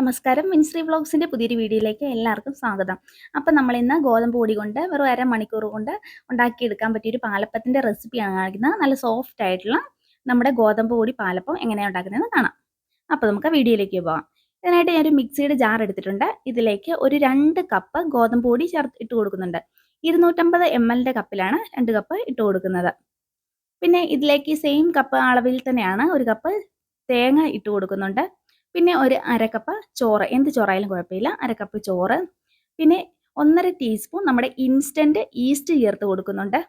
നമസ്കാരം. മിൻശ്രീ വ്ളോഗ്സിന്റെ പുതിയൊരു വീഡിയോയിലേക്ക് എല്ലാവർക്കും സ്വാഗതം. അപ്പം നമ്മൾ ഇന്ന് ഗോതമ്പ് പൊടി കൊണ്ട് വെറും അര മണിക്കൂർ കൊണ്ട് ഉണ്ടാക്കിയെടുക്കാൻ പറ്റിയൊരു പാലപ്പത്തിന്റെ റെസിപ്പിയാണ് കാണിക്കുന്നത്. നല്ല സോഫ്റ്റ് ആയിട്ടുള്ള നമ്മുടെ ഗോതമ്പ് പൊടി പാലപ്പം എങ്ങനെയാണ് ഉണ്ടാക്കുന്നതെന്ന് കാണാം. അപ്പോൾ നമുക്ക് വീഡിയോയിലേക്ക് പോകാം ഇതിനായിട്ട് ഞാനൊരു മിക്സിയുടെ ജാർ എടുത്തിട്ടുണ്ട്. ഇതിലേക്ക് ഒരു രണ്ട് കപ്പ് ഗോതമ്പ് പൊടി ചേർത്ത് ഇട്ട് കൊടുക്കുന്നുണ്ട്. ഇരുന്നൂറ്റമ്പത് എം എല്ലിന്റെ കപ്പിലാണ് രണ്ട് കപ്പ് ഇട്ട് കൊടുക്കുന്നത്. പിന്നെ ഇതിലേക്ക് സെയിം കപ്പ് അളവിൽ തന്നെയാണ് ഒരു കപ്പ് തേങ്ങ ഇട്ട് കൊടുക്കുന്നുണ്ട്. പിന്നെ ഒരു അരക്കപ്പ് ചോറ്. എന്ത് ചോറായാലും കുഴപ്പമില്ല. അരക്കപ്പ് ചോറ്. പിന്നെ ഒന്നര ടീസ്പൂൺ നമ്മുടെ ഇൻസ്റ്റന്റ് ഈസ്റ്റ് ചേർത്ത് കൊടുക്കുന്നുണ്ട്.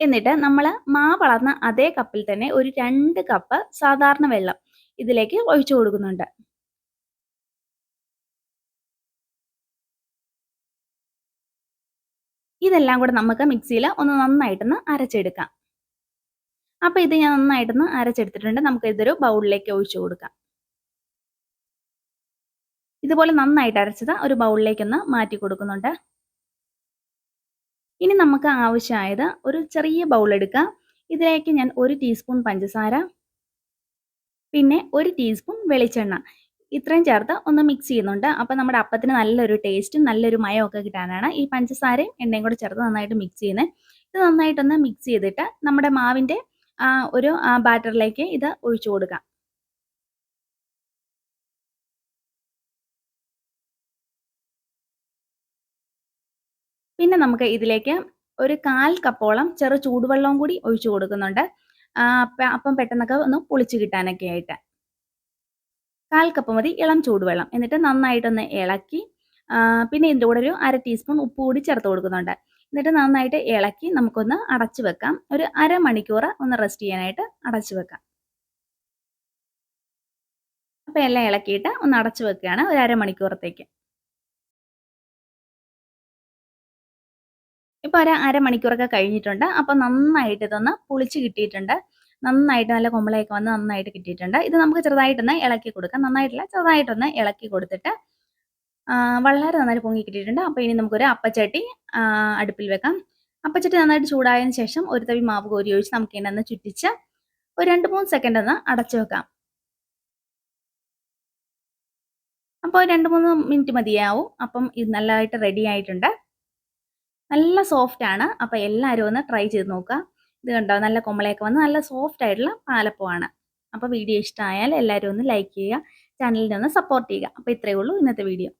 എന്നിട്ട് നമ്മൾ മാവളർന്ന അതേ കപ്പിൽ തന്നെ ഒരു രണ്ട് കപ്പ് സാധാരണ വെള്ളം ഇതിലേക്ക് ഒഴിച്ചു കൊടുക്കുന്നുണ്ട്. ഇതെല്ലാം കൂടെ നമുക്ക് മിക്സിയിൽ ഒന്ന് നന്നായിട്ടൊന്ന് അരച്ചെടുക്കാം. അപ്പോൾ ഇത് ഞാൻ നന്നായിട്ടൊന്ന് അരച്ചെടുത്തിട്ടുണ്ട്. നമുക്ക് ഇതൊരു ബൗളിലേക്ക് ഒഴിച്ചു കൊടുക്കാം. ഇതുപോലെ നന്നായിട്ട് അരച്ചത് ഒരു ബൗളിലേക്കൊന്ന് മാറ്റി കൊടുക്കുന്നുണ്ട്. ഇനി നമുക്ക് ആവശ്യമായത് ഒരു ചെറിയ ബൗൾ എടുക്കാം. ഇതിലേക്ക് ഞാൻ ഒരു ടീസ്പൂൺ പഞ്ചസാര പിന്നെ ഒരു ടീസ്പൂൺ വെളിച്ചെണ്ണ. ഇത്രയും ചേർത്ത് ഒന്ന് മിക്സ് ചെയ്യുന്നുണ്ട്. അപ്പോൾ നമ്മുടെ അപ്പത്തിന് നല്ലൊരു ടേസ്റ്റും നല്ലൊരു മയമൊക്കെ കിട്ടാനാണ് ഈ പഞ്ചസാരയും എണ്ണയും കൂടെ ചേർത്ത് നന്നായിട്ട് മിക്സ് ചെയ്യുന്നത്. ഇത് നന്നായിട്ടൊന്ന് മിക്സ് ചെയ്തിട്ട് നമ്മുടെ മാവിന്റെ ഒരു ബാറ്ററിലേക്ക് ഇത് ഒഴിച്ചു കൊടുക്കാം. പിന്നെ നമുക്ക് ഇതിലേക്ക് ഒരു കാൽ കപ്പോളം ചെറു ചൂടുവെള്ളവും കൂടി ഒഴിച്ചു കൊടുക്കുന്നുണ്ട്. അപ്പം പെട്ടെന്നൊക്കെ ഒന്ന് പൊളിച്ചു കിട്ടാനൊക്കെ ആയിട്ട്. കാൽ കപ്പ് മതി ഇളം ചൂടുവെള്ളം. എന്നിട്ട് നന്നായിട്ടൊന്ന് ഇളക്കി പിന്നെ ഇതിന്റെ കൂടെ ഒരു അര ടീസ്പൂൺ ഉപ്പ് കൂടി ചേർത്ത് കൊടുക്കുന്നുണ്ട്. എന്നിട്ട് നന്നായിട്ട് ഇളക്കി നമുക്കൊന്ന് അടച്ചു വെക്കാം. ഒരു അരമണിക്കൂർ ഒന്ന് റെസ്റ്റ് ചെയ്യാനായിട്ട് അടച്ചു വെക്കാം. അപ്പോൾ എല്ലാം ഇളക്കിയിട്ട് ഒന്ന് അടച്ചു വെക്കുകയാണ് ഒരു അരമണിക്കൂറത്തേക്ക്. ഇപ്പോൾ ഒരു അരമണിക്കൂറൊക്കെ കഴിഞ്ഞിട്ടുണ്ട്. അപ്പോൾ നന്നായിട്ട് ഇതൊന്ന് പുളിച്ച് കിട്ടിയിട്ടുണ്ട്. നന്നായിട്ട് നല്ല കുമ്പളയൊക്കെ വന്ന് നന്നായിട്ട് കിട്ടിയിട്ടുണ്ട്. ഇത് നമുക്ക് ചെറുതായിട്ടൊന്ന് ഇളക്കി കൊടുക്കാം. നന്നായിട്ടില്ല ചെറുതായിട്ടൊന്ന് ഇളക്കി കൊടുത്തിട്ട് വളരെ നന്നായിട്ട് പൊങ്ങി കിട്ടിയിട്ടുണ്ട്. അപ്പോൾ ഇനി നമുക്കൊരു അപ്പച്ചട്ടി അടുപ്പിൽ വെക്കാം. അപ്പച്ചട്ടി നന്നായിട്ട് ചൂടായതിന് ശേഷം ഒരു തവി മാവ് കോരി ഒഴിച്ച് നമുക്ക് ഇതിനൊന്ന് ചുറ്റിച്ച് ഒരു രണ്ട് മൂന്ന് സെക്കൻഡ് ഒന്ന് അടച്ചു വെക്കാം. അപ്പോൾ രണ്ട് മൂന്ന് മിനിറ്റ് മതിയാവും. അപ്പം ഇത് നല്ലതായിട്ട് റെഡി ആയിട്ടുണ്ട്. നല്ല സോഫ്റ്റ് ആണ്. അപ്പോൾ എല്ലാവരും ഒന്ന് ട്രൈ ചെയ്ത് നോക്കുക. ഇത് കണ്ടോ? നല്ല കുമ്പളയൊക്കെ വന്ന് നല്ല സോഫ്റ്റ് ആയിട്ടുള്ള പാലപ്പമാണ് അപ്പോൾ വീഡിയോ ഇഷ്ടമായാൽ എല്ലാവരും ഒന്ന് ലൈക്ക് ചെയ്യുക. ചാനലിനെ ഒന്ന് സപ്പോർട്ട് ചെയ്യുക. അപ്പോൾ ഇത്രയേ ഉള്ളൂ ഇന്നത്തെ വീഡിയോ